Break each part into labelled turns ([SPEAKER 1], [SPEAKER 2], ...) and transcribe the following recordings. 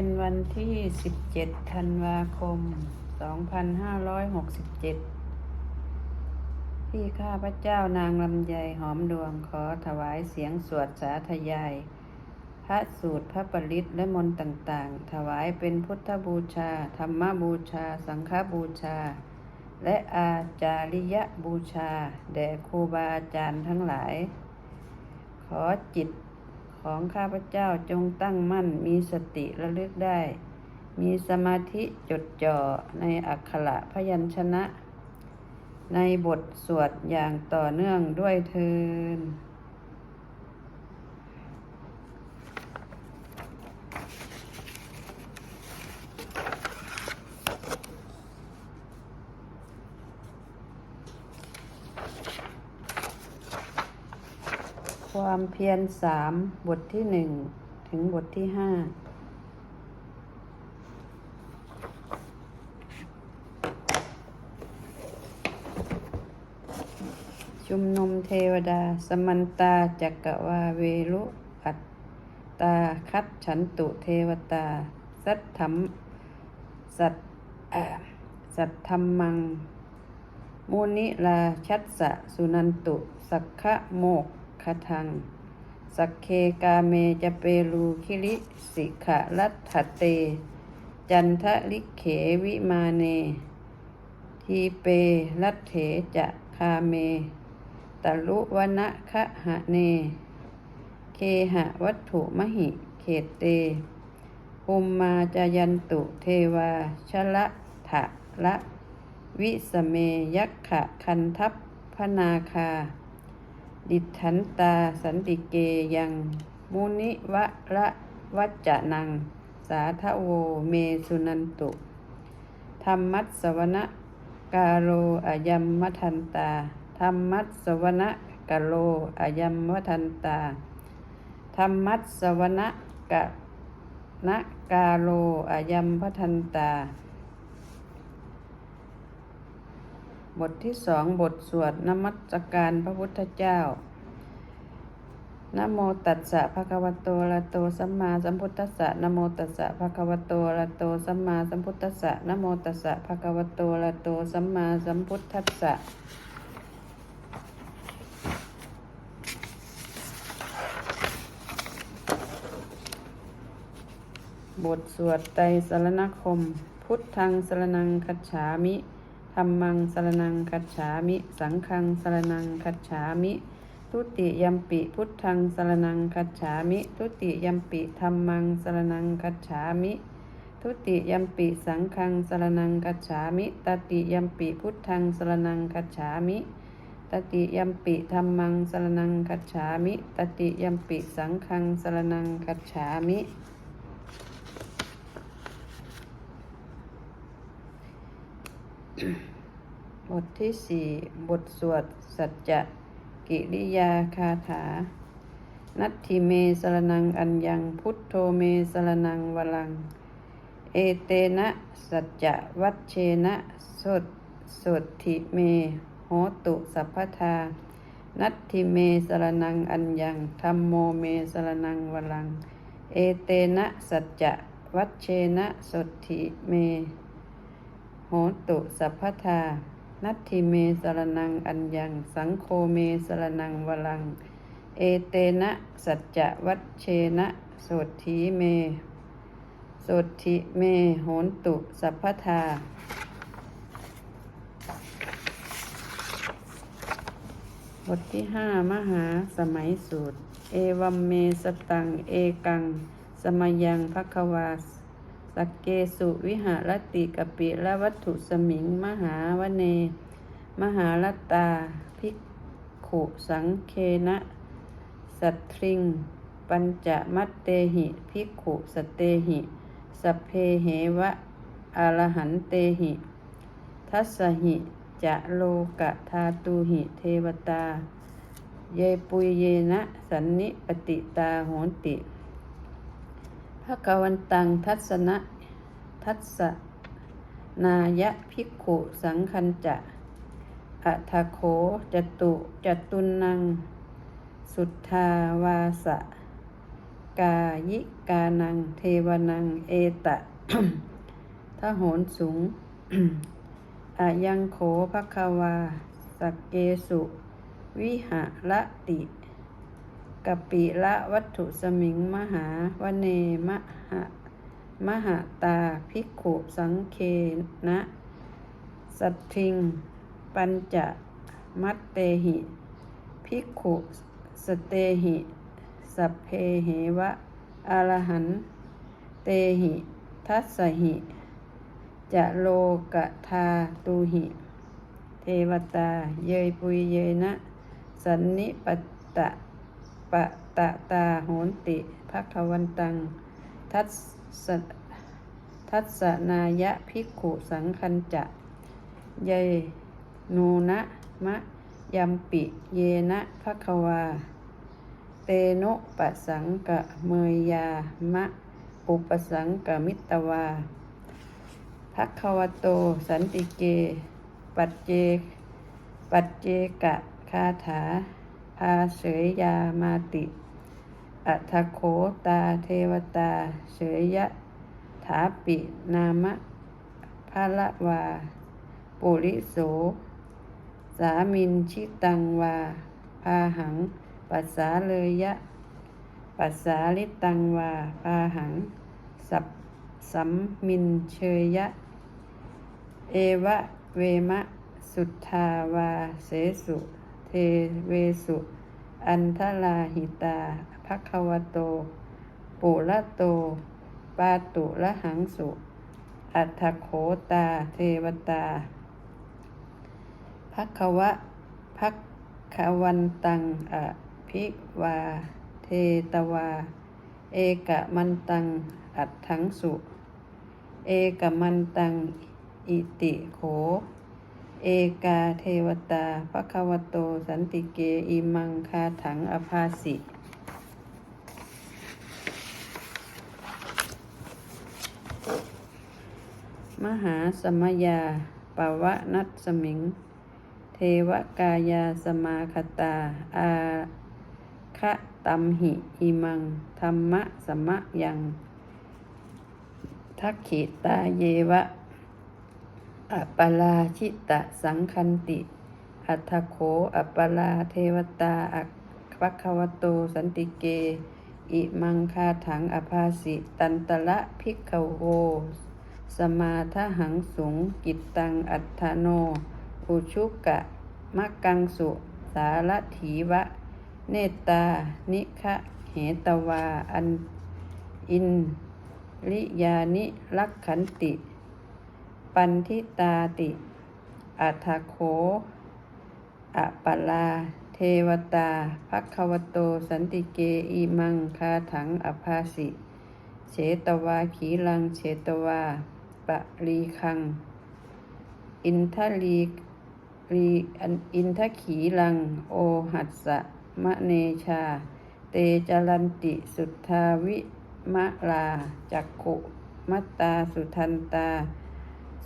[SPEAKER 1] เป็นวันที่ 17 ธันวาคม 2567 ที่ข้าพระเจ้านางลำไยหอมดวงขอถวายเสียงสวดสาธยาย พระสูตรพระปริตและมนต์ต่างๆ ถวายเป็นพุทธบูชา ธรรมบูชา สังฆบูชา และอาจาริยบูชา แด่ครูบาอาจารย์ทั้งหลาย ขอจิต ของข้าพเจ้าจงตั้งมั่นมีสติระลึกได้ มีสมาธิจดจ่อในอักขระพยัญชนะ ในบทสวดอย่างต่อเนื่องด้วยเทิน ความเพียรสามบทที่หนึ่งถึงบทที่ห้าชุมนุมเทวดา สมันตาจักกวาเวลุอัตตาคัดฉันตุเทวตา สัทธรรมสัตอ่อสัทธรรมังมูนิลาชัสสะสุนันตุ สักขะโมก ขทัง สักเคกาเมจะเปรูคิริสิขะรัตถเต จันทะลิเขวิมาเน ทีเปรัตเถจะคาเม ตลุวนะคะหะเน เคหะวัตถุมหิเขตเตภูมมาจายันตุเทวาชละถะละ วิสเมยักขะคันทัพพนาคา ดิฉันตาสันติเกยังมุนิวะระวัจจะนัง สาทโวเมสุนันตุ ธรรมัสสวนะกาโรอายัมมทันตา ธรรมัสสวนะกาโลอายัมมทันตา ธรรมัสสวนะกะนะกาโลอายัมพทันตา บทที่สองบทสวดนมัสการพระพุทธเจ้านโมตัสสะภะคะวะโตระโตสัมมาสัมพุทธัสสะนโมตัสสะภะคะวะโตระโตสัมมาสัมพุทธัสสะนโมตัสสะภะคะวะโตระโตสัมมาสัมพุทธัสสะบทสวดไตรสรณคม พุทธังสรนังคัจฉามิ รรมังสรนังคัจฉามิ สังฆังสรนังคัจฉามิ ทุติยัมปิพุทธังสรนังคัจฉามิ ทุติยัมปิธรรมังสรนังคัจฉามิ ทุติยัมปิสังฆังสรนังคัจฉามิ ตติยัมปิพุทธังสรนังคัจฉามิตติยัมปิธรรมังสรนังคัจฉามิ ตติยัมปิสังฆังสรนังคัจฉามิ บทที่สี่บทสวด สัจจะ กิริยาคาถา นัตถิเมสรนังอัญญัง พุทโธเมสรนังวลัง เอเตนะ สัจจะวัชเชนะสดสดทิเม โหตุสัพพทา นัตถิเมสรนังอัญญังธรรมโมเมสรนังวลัง เอเตนะ สัจจะวัชเชนะสดทิเม โหตุสัพพทา นัตถิเมสรนังอัญญัง สังโฆเมสรนังวลัง เอเตนะ สัจจะวัชเชนะโสถีเมโสถิเมโหนตุสัพพทาบทที่ห้ามหาสมัยสูตร เอวัมเมสตัง เอกัง สมยังภควาส สักเกสุวิหารติกปิละวัตถุสมิง มหาวเน มหาลตาภิกขุสังเคนะ สัตทริง ปัญจมัตเตหิภิกขุสเตหิ สัพเพเหวะอรหันเตหิ ทัสหิจะโลกะทาตูหิเทวตา เยปุยเยนะ สันนิปติตาโหน ติภะคะวันตังทัศนะทัศนายะภิกขุสังคัญจะอัทโขจตุจตุนัง สุทธาวาสะ กายิกานัง เทวนัง เอตะทโหนสูงอายังโขภควา สักเกสุ วิหะละติ กปิละวัตถุสมิงมหาวเนมหะมหาตาภิกขุสังเคนะ สัตทิง ปัญจะมัตเตหิภิกขุสเตหิ สัพเพเหวะอรหันเตหิ ทัสสหิจะโลกะทาตูหิ เทวตา เยยปุยเยนะ สันนิปตะ ปะตะตาโหนติภัควันตัง ทัสทัสนายะภิกขุสังคันจะเยนูนะมะยัมปิเยนะภัควา เตโนปะสังกะเมยยามะ อุปสังกะมิตวาภัควโต สันติเก ปัจเจ ปัจเจกะคาถา พาเสยยามาติอัทโขตาเทวตา เสยยะถาปินามะภาละวา ปุริโส สามินชิตังวา พาหัง ปัสสาเลยยะ ปัสสาลิตังวา พาหัง สับสัมมินเชยยะ เอวะเวมะ สุทธาวา เสสุ เทเวสุ อันทลาหิตาภควโต ปุระโต ปาตุละหังสุ อัฏฐโขตาเทวตาภควะภควันตังอภิวา เทตวา เอกมันตัง อัฏฐังสุ เอกมันตัง อิติโข เอกาเทวตาภควโต สันติเก อิมังคาถังอภาสิ มหาสมยาปวะนัสมิง เทวกายาสมาคตา อาคะตัมหิ อิมัง ธรรมะสมะยัง ทักขิตาเยวะ อัปปลาชิตะสังคันติ อัทโขอัปปลาเทวตาอักวัควโตสันติเก อิมังคาถังอภาสิตันตละภิกขโวสมาทหังสุงกิตตังอัฏฐโน อุชุกะมักกังสุ สารถีวะ เนตตานิคะเหตวา อัน อินลิยานิลักขันติ ปันทิตาติ อัทโขอปะลา เทวตาภัควโต สันติเกอีมังคาถังอภาสิเฉตวาขีลังเฉตวาปะรีคัง อินทลีรีอินทขีลัง โอหัสสะมะเนชา เตจรันติสุทธาวิมะลาจักขุมัตตาสุทันตา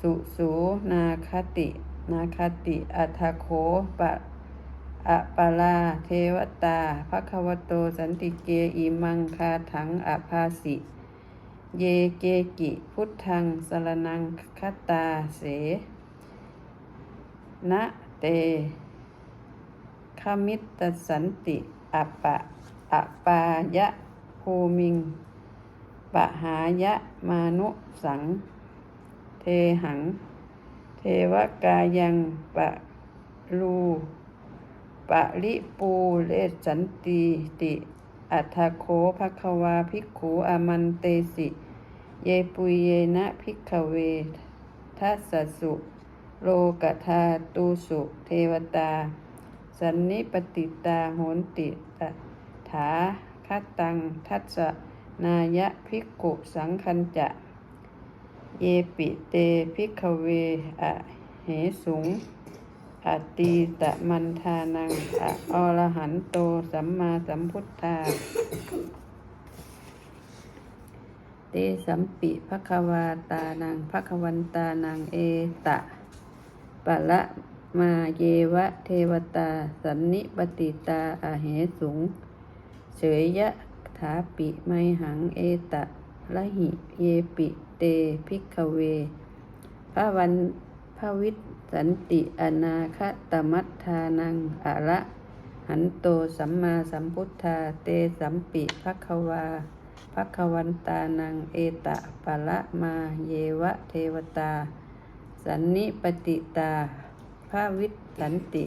[SPEAKER 1] สุสูนาคติ นาคติอัทโขปะอะปาลาเทวตาภควโตสันติเกอิมังคาถังอภาสิ เยเกกิพุทธังสรนังคตาเสนะเตขมิตสันติอปปะอะปายะภูมิงปะหายะมานุสัง เทหัง เทวกายังปะลูปะลิปูเลสันติติอัทโคภควาภิกขุอามันเตสิ เยปุยเยนะภิกขเวทัสสุ โลกธาตูสุเทวตา สันนิปติตาโหนติตถาคัตตังทัสนายะภิกขุสังคันจะ เยปิเตภิกขเวอะเหสุงอตีตะมันทานังอะอรหันโตสัมมาสัมพุทธา เตสัมปิภควาตานังภควันตานังเอตะปะละมาเยวะเทวตา สันนิปติตาอาเหสุง เฉยยะทาปิไมหังเอตะ ละหิเยปิเตพิกขเวพระวันพระวิสันติอนาคตมัทธานังอะระหันโตสัมมาสัมพุทธาเตสัมปิภควาภควันตานังเอตะปะละมาเยวะเทวตา สันนิปติตาพระวิสันติ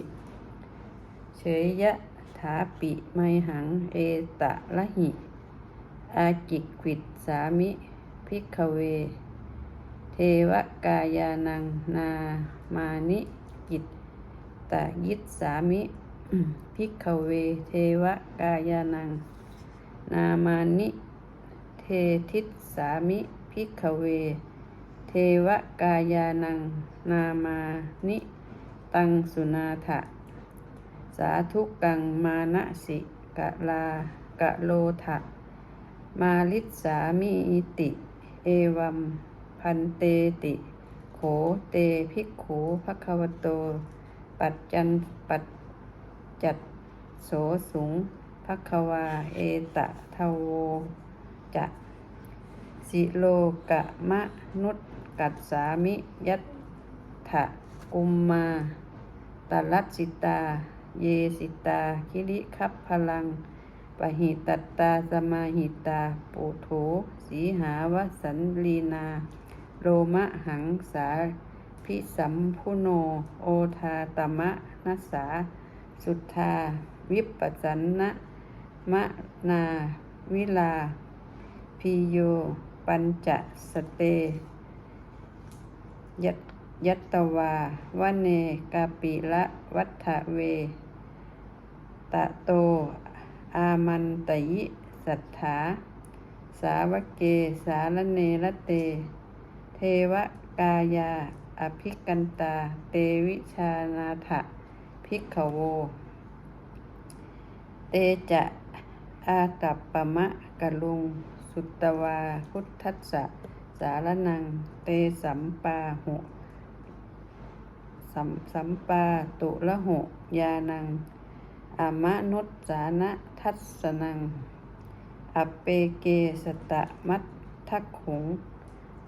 [SPEAKER 1] เฉยยะถาปิไมหังเอตะละหิ อาจิกวิดสามิพิกขเว เทวกายานังนามานิกิตตายิตสามิพิกขเว เทวกายานัง นามานิเททิตสามิพิกขเว เทวกายานัง นามานิ ตังสุนาถะ สาธุกังมานะสิกะลากะโลทะ มาลิสามีอิติ เอวัมพันเตติ โขเตภิกขูภควโต ปัจจันปัจจัดโสสุงภควา เอตะทวโวจะสิโลกะมะนุตกัสสามิ ยัตถะกุมมาตลัสสิตา เยสิตา คิริคับพลัง ปหิตัตตาสมาหิตาปุโถสีหาวสันลีนา โรมะหังสาพิสัมพุโน โอทาตมะนัสสา สุทธา วิปปัสสันนะมะนาวิลา พิโย ปัญจสเตยตยัตตวาวเนกาปิละวัฏเว ตะโต อามันตยิสัทธา สาวเก สารเนรเต เทวกายา อภิกันตา เตวิชานาถะภิกขโว เตจะอาตัปปะมะกะลุง สุตตวาพุทธัสสะสารนัง เตสัมปาหุสัมสัมปาตุละหุยานังอมนุสสานะ ทัสนังอปเปเกสตะมัตทักขุง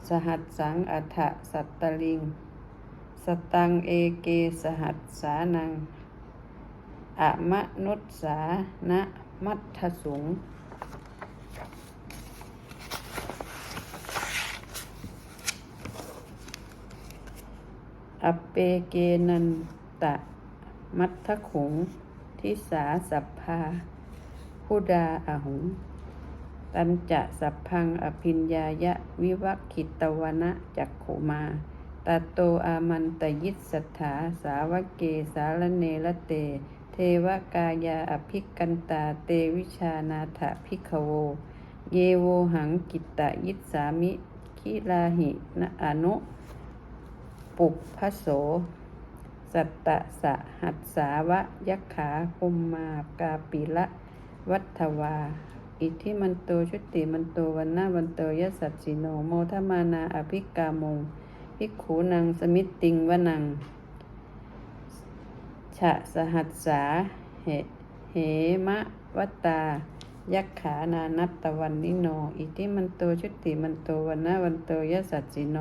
[SPEAKER 1] สหัสสังอัฏฐสัตตลิง สตังเอเกสหัสสานังอามะนุสสานะมัทธสุงอปเปเกนันตะ มัทธขุง ทิสาสัพพา พุดาอาหุง ตันจะสัพพังอภิญญายะวิวัคขิตวนะจักขุมาตาโตอามันตยิสสัทธาสาวกเกสารเนละเต เทวกายาอภิกันตาเตวิชานาถพิกขโว เยโวหังกิตตยิสสามิคิลาหินะอนุ ปุพพโส สัตตะสะหัสสาวะยักขาคุมมากาปิละ วัฏวา อิทธิมันโตชุติมันโตวันนาวันโตยสัตสิโนโมทมานาอภิกามงภิกขูนังสมิตติงวนังฉะสหัสสาเหเหมะวตา ยักขานานัตตวันนิโน อิทิมันโตชุติมันโตวันนาวันโตยสัตสิโน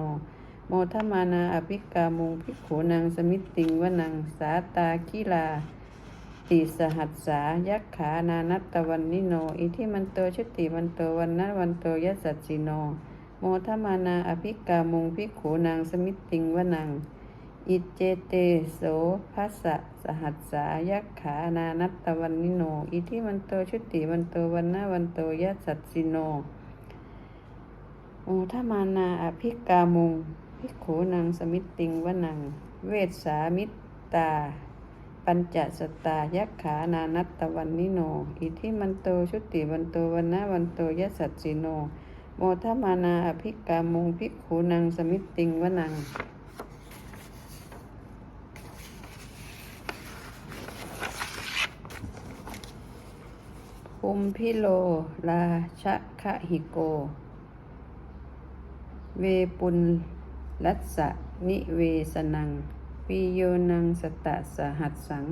[SPEAKER 1] โมทมานาอภิกามุงภิกขูนังสมิตติงวนังสาตาคิลา ติสหัสสายักขานานัตตวันนิโน อิทิมันโตชุติมันโตวันนะวันโตยสัจจิโน โมทมานาอภิกามุงภิขูนางสมิตติงวนัง อิเจเตโสภัสสะสหัสสายักขานานัตตวันนิโน อิทิมันโตชุติมันโตวันนะวันโตยสัจจิโน โมทมานาอภิกามุงภิขูนางสมิตติงวนัง เวสามิตตา ปัญจสตายักขานานัตตวันนิโน อิทิมันโตชุติวันโตวันนะวันโตยสัจจิโน โมทมานาอภิกามุงภิกขูนางสมิตติงวนังภูมิพิโลราชคะหิโก เวปุลลัสสะนิเวสนัง ปิโยนังสตะสหัสสัง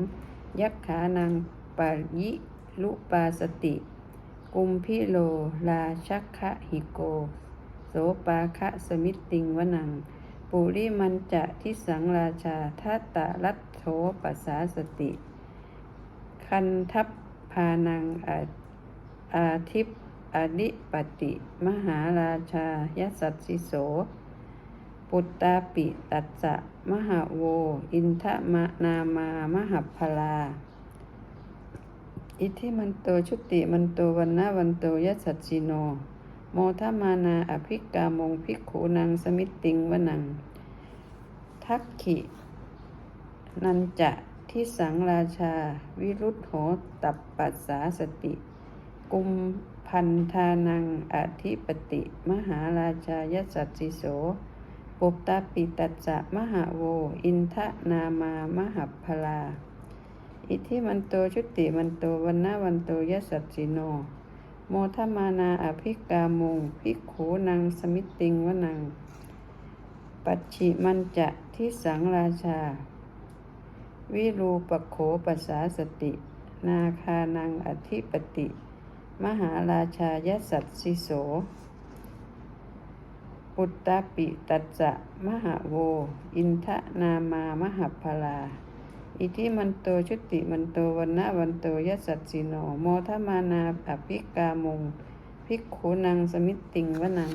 [SPEAKER 1] ยักขานังปายิลุปาสติ กุมพิโลราชักคะหิโก โสปาคะสมิตติงวนัง ปุริมันจะทิสังราชาทัตตะรัตโถปัสสาสติ คันทัพพานังอาอาทิปอดิปติ มหาราชายสัตสิโส ปุตตาปิตัสสะมหาโว อินทมะนามามหพลา อิทิมันโตชุติมันโตวันนาวันโตยสัจจิโน โมทมานาอภิกามงภิกขุนางสมิตติงวนัง ทักขิ นันจะทิสังราชา วิรุธโหตับปัสสาสติ กุมพันธานังอธิปติ มหาราชายสัตสิโส ปุปตาปิตัสสะมหาโว อินทนามามหพลา อิทิมันโตชุติมันโตวันนาวันโตยสัจจิโน โมทมานาอภิกามุงภิกขูนางสมิตติงวนัง ปัจฉิมันจะที่สังราชา วิรูปโขปัสสาสติ นาคานังอธิปติ มหาราชายสัตสิโส ปุตตปิตัสสะมหาโว อินทนามามหพลา อิทิมันโตชุติมันโตวันนะวันโตยสัตสิโนโมทมานาอภิกามงภิกขุนังสมิตติงวนัง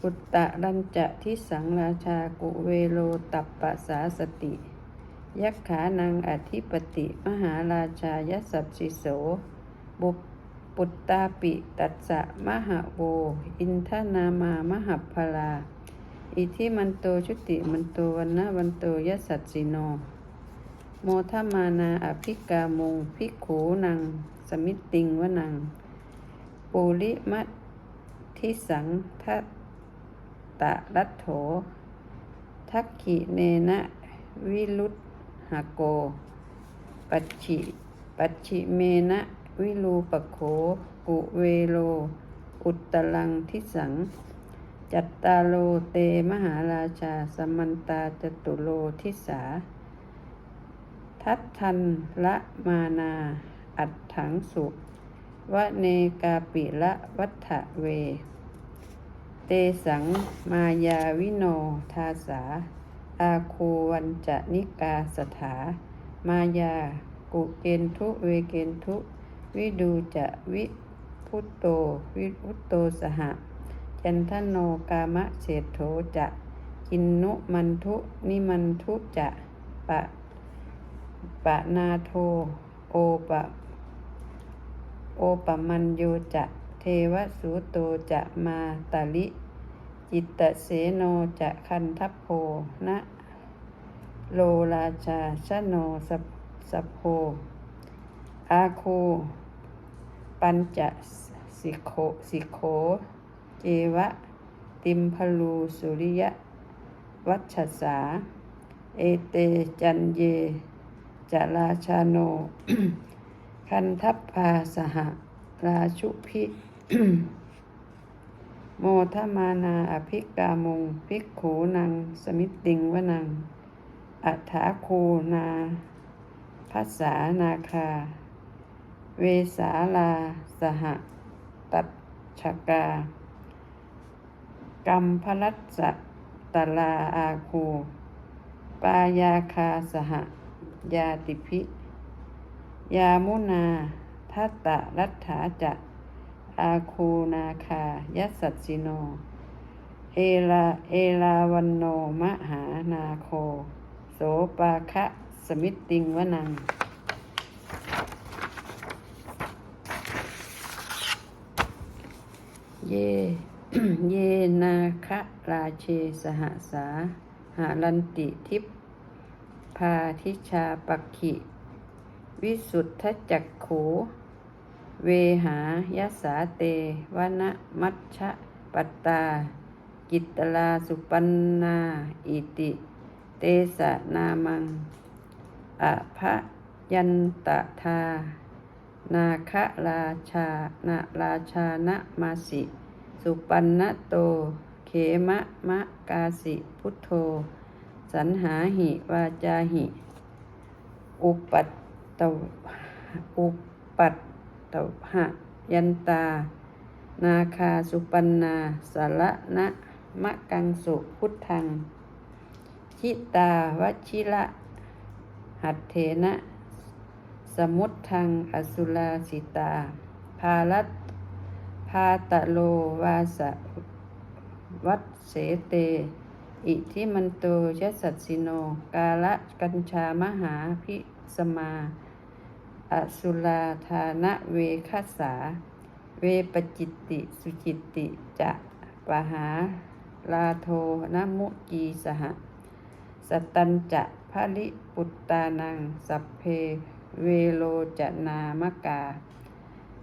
[SPEAKER 1] ปุตตะรัญจะทิสังราชากุเวโลตัปปะสาสติยักขานังอธิปติ มหาราชายสัตสิโส บุปุตตาปิตัสสะมหาโว อินทนามามหพลา อิทิมันโตชุติมันโตวันนะวันโตยสัตสิโน โมทมานาอภิกามงภิกขูนัง สมิตติงวนังปูริมัทิสังทัตตะรัตโถ ทักขิเนนะวิรุธหโก ปัจฉิ ปัจฉิเมนะ วิรูปโขกุเวโล อุตตลังทิสัง จัตตาโลเตมหาราชา สมันตาจตุโลทิสา ทัตทันละมานา อัดถังสุวะเนกาปิละวัฏเว เตสังมายาวิโนทาสา อาคูวันจะนิกาสถามายา กุเกนทุเวเกนทุ วิดูจะวิพุตโต วิพุตโตสหะ จันทโนกามะเศรษโธจะกินนุมันทุนิมันทุจะปะปะนาโทโอปะโอปะมันโยจะเทวสุโตจะมาตาลิ จิตตเสโนจะคันทัพโพนะ โลราชาชโนสพสพโพ อาโค ปัญจสิโคสิโขเจวะ ติมพลูสุริยะ วัชสา เอเตจันเยจราชาโน คันทัพพาสหราชุพิโมทมานาอภิกามุงภิกขูนัง สมิตติงวนัง อัฏฐาโคนาภัสสานาคา เวสาลาสหตัชกากัมพลัสสะตลาอาคู ปายาคาสหยาติพิยามุนาทัตตะรัฐาจะอาคูนาคายัสสัตสิโน เอลาเอลาวันโนมหานาโค โสปาคะสมิตติงวนัง เย เยนาคะราเชสหสา หาลันติทิพพาทิชาปักขิ วิสุทธจักขูเวหายสาเตวนะมัชชะปัตตา กิตลาสุปันนาอิติ เตสะนามังอภยันตทา นาคะราชานาราชานะมาสิ สุปันนโต เขมะมะกาสิ พุทโธ สันหาหิ วาจาหิ อุปัตตอุปัตตหะยันตา นาคาสุปันนาสารณะมะกังสุพุทธัง ชิตาวชิระ หัตเถนะ สมุททังอสุลาสิตา ภาลัตพาตะโลวาสะวัดเสเต อิทิมันโตยสัตสิโน กาละกัญชามหาพิสมา อสุลาธานะเวคัสา เวปจิตติสุจิตติจะปหาลาโทนมุจีสห สตันจะภลิปุตตานัง สัพเพ เวโลจนามกา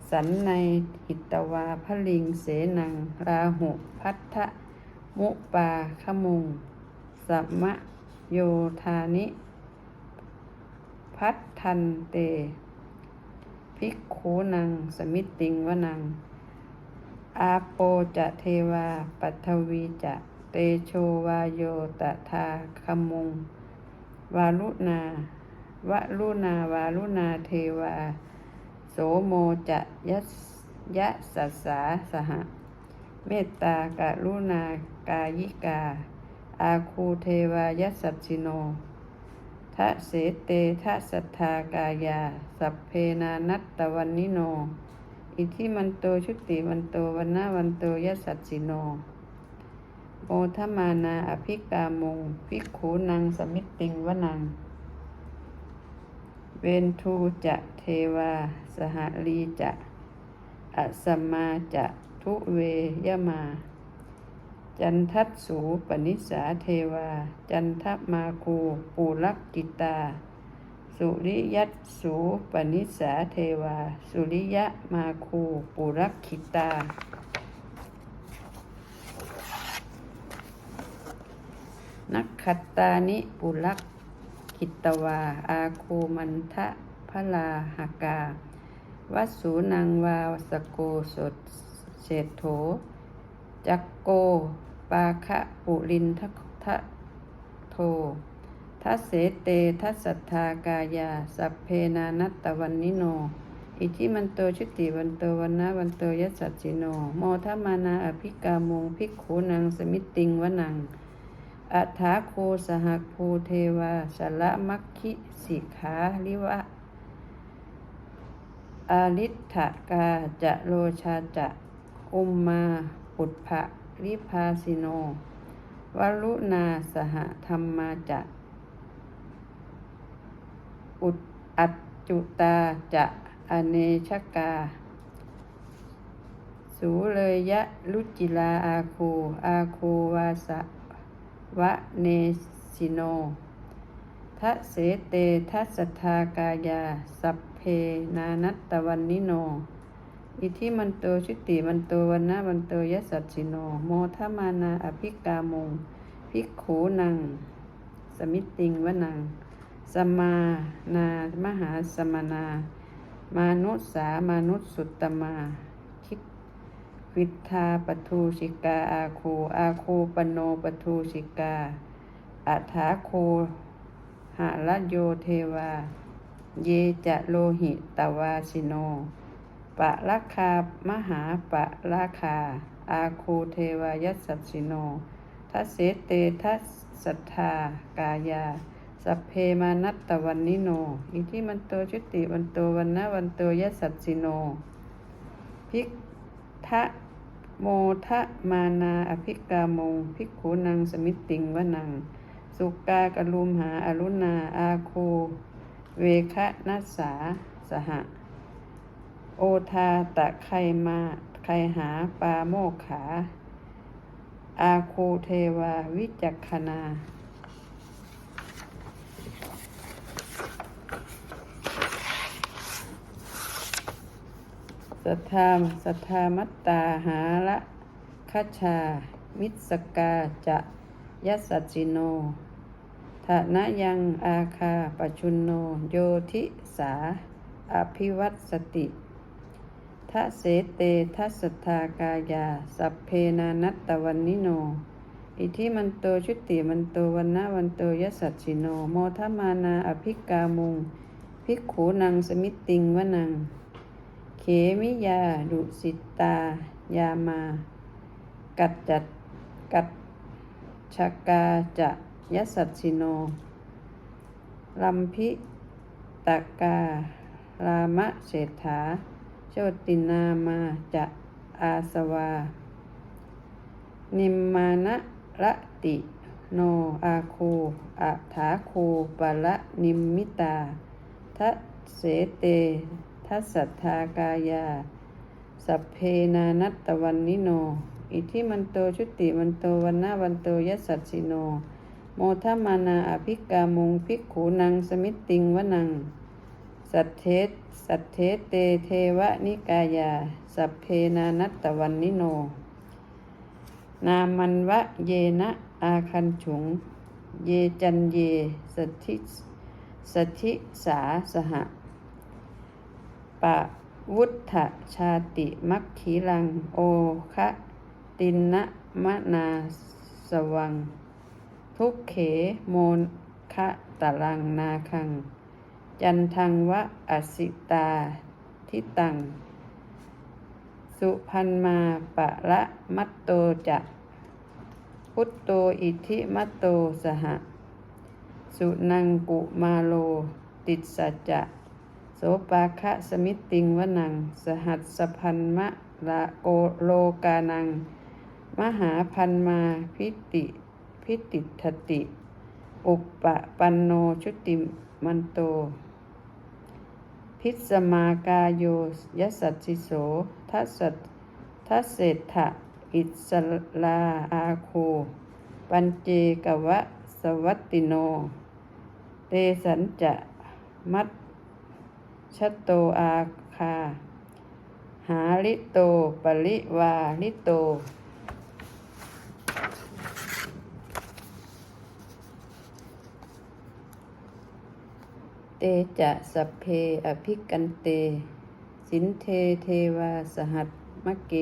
[SPEAKER 1] สันในหิตวาพลิงเสนัง ราหุพัทธมุปาขมุงสัมมะโยธานิ พัทธันเต ภิกขูนัง สมิตติงวนัง อาโปจะเทวา ปัทวีจะเตโชวาโยตถาคมุง วาลุนา วะลุนาวาลุนาเทวา โสโมจะยัสยะสัสสาสหะ เมตตากะลุนากายิกา อาคูเทวายัสสัจจิโนทะเสเตทะสัทธากายา สัพเพนานัตตวันนิโน อิทิมันโตชุติมันโตวันนาวันโตยัสสัจจิโน โมทมานาอภิกามงภิกขูนังสมิตติงวนัง เวนทูจะเทวา สหลีจะอสัมมาจะทุเวยมา จันทัตสูปนิสาเทวา จันทมาคูปูลักกิตา สุริยัตสูปนิสาเทวา สุริยะมาคูปุรักขิตานักขัตตานิปุรัก ขิตวา อาคูมันทะพลาหากา วัสสูนังวาสโกสดเศรษโถ จักโก ปาคะปุรินทะทะโททัสเสเตทัสสัทธากายา สัพเพนานัตตวันนิโน อิทิมันโตชุติวันโตวันนาวันโตยัสสัจจิโน โมทมานาอภิกามงภิกขูนางสมิตติงวนัง อัฏฐาโคสหภูเทวาสละมัคคิสิขาลิวะอาลิทกาจะโลชาจะอุมมาปุถภะริภาสิโนวรุณาสหธรรมาจะอุดอัจจุตาจะอเนชกา สูเลยยะลุจิลาอาคูอาคูวาสะ วะเนสิโนทะเสเตทัสทธากายา สัพเพนานัตตวันนิโน อิทิมันโตชุติมันโตวันนาวันโตยสัจจิโน โมทมานาอภิกามงภิกขูนัง สมิติงวนัง สมานามหาสมนา มานุสามานุสุตตมา วิทาปทูชิกาอาคูอาคูปโนปทูชิกาอัฏฐาโคหะละโยเทวา เยจะโลหิตวาสิโน ปะราคามหาปะราคา อาคูเทวายัสสัจสิโน ทัสเสเตทัสสัทธากายา สัพเพมานัตตวันนิโน อิทิมันโตชุติวันโตวันนะวันโตยัสสัจสิโน ภิกทะ โมทะมานาอภิกามงภิกขุนังสมิตติงวนัง สุกากลุมหาอรุณาอาโค เวคะนัสสาสหะ โอทาตะไคมาไคหาปาโมขา อาโคเทวาวิจักขณา สัทธามสัทธามัตตาหาละคัชา มิสกาจะยัสสจิโนทะนะยังอาคาปชุนโน โยทิสา อภิวัตสติทะเสเตทัสทธากายา สัพเพนานัตตวันนิโน อิทิมันโตชุติมันโตวันนาวันโตยัสสัจจิโน โมทมานาอภิกามุง ภิกขุนังสมิตติงวนัง เขมิยาดุสิตา ยามา กัจจัดกัจชกาจะยสัตสิโนลัมพิตกา รามะเศรษฐา โชตินามาจะอาสวา นิมมานะระติ โนอาคูอัถาคูปะละนิมมิตาทัเสเต ทัสสัทธากายา สัพเพนานัตตวันนิโน อิทิมันโตชุติมันโตวันนาวันโตยสัตสิโน โมทมานาอภิกามุงภิกขูนังสมิตติงวนัง สัทเทสัทเทเตเทวนิกายา สัพเพนานัตตวันนิโน นามันวะเยนะอาคันฉุง เยจันเย สัทธิสัทธิสาสหะ ปะวุฒชาติมัคคีลัง โอคะตินะมะนาสวัง ทุกเขโมนคะตะลังนาคัง จันทังวะอสิตาทิตัง สุพันมาปะละมัตโตจะพุตโตอิทิมัตโตสห สุนังกุมาโล ติดสัจจะ ปาคะสมิตติงวนัง สหัสสพันมะละโกโลกานัง มหาพันมาพิติ พิติทติ อุปปะปันโนชุติมันโต พิสมากาโยยสัตสิโสทัสสทัสเศรษฐะอิสลาอาคู ปัญเจกวะสวัตติโน เตสันจะมัต ชตโตอาคา หาลิโต ปริวาลิโต เตจะสัพเพอภิกันเต สินเทเทวาสหัสมะเก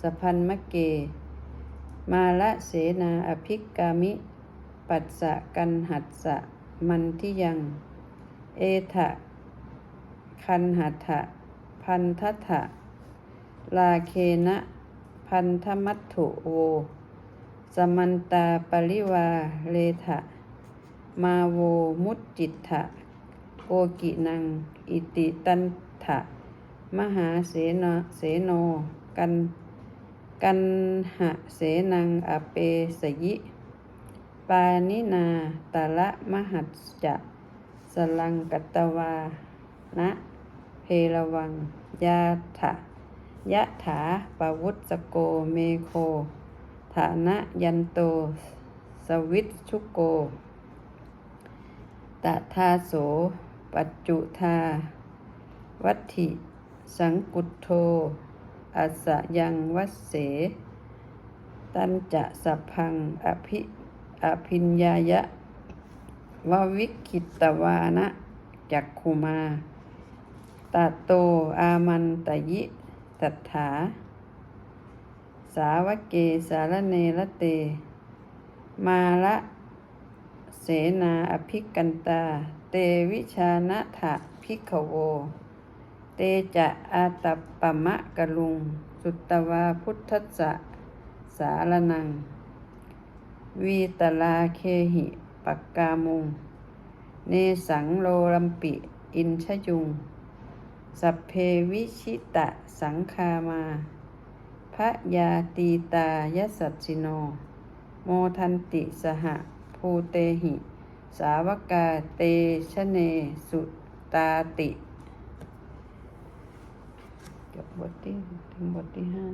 [SPEAKER 1] สพันมะเก มาละเสนาอภิกามิ ปัสสะกันหัสสะมันทิยัง เอทะ คันหัตถะพันทัตถะลาเคนะพันธมัตถุโว สมันตาปริวาเลทะมาโวมุตจิตถะโกกินัง อิติตันถะมหาเสนเสโนกัน กันหะเสนังอเปสยิ ปานินาตาละมหัสจะสลังกัตวา นะ เพรวัง ยาถะยะถาปวุตสโกเมโค ฐานะยันโต สวิตชุโก ตทาโส ปัจจุธา วัตถิ สังกุตโทอัสยังวัสเส ตันจะสัพพัง อภิอภิญญายะ ววิคิตวานะจักขุมา ตาโตอามันตยิตัถา สาวกเกสารเนรเต มาละเสนาอภิกันตา เตวิชานะถะพิกโว เตจะอาตัปปะมะกะลุง สุตตวาพุทธะสารนัง วีตลาเคหิปักกามุง เนสังโลรัมปิ อินชยุง สัพเพวิชิตะสังคามาพระยาตีตายสัจิโน โมทันติสหะภูเตหิ สาวกาเตชะเนสุตาติจบบทที่ถึงบทที่ห้า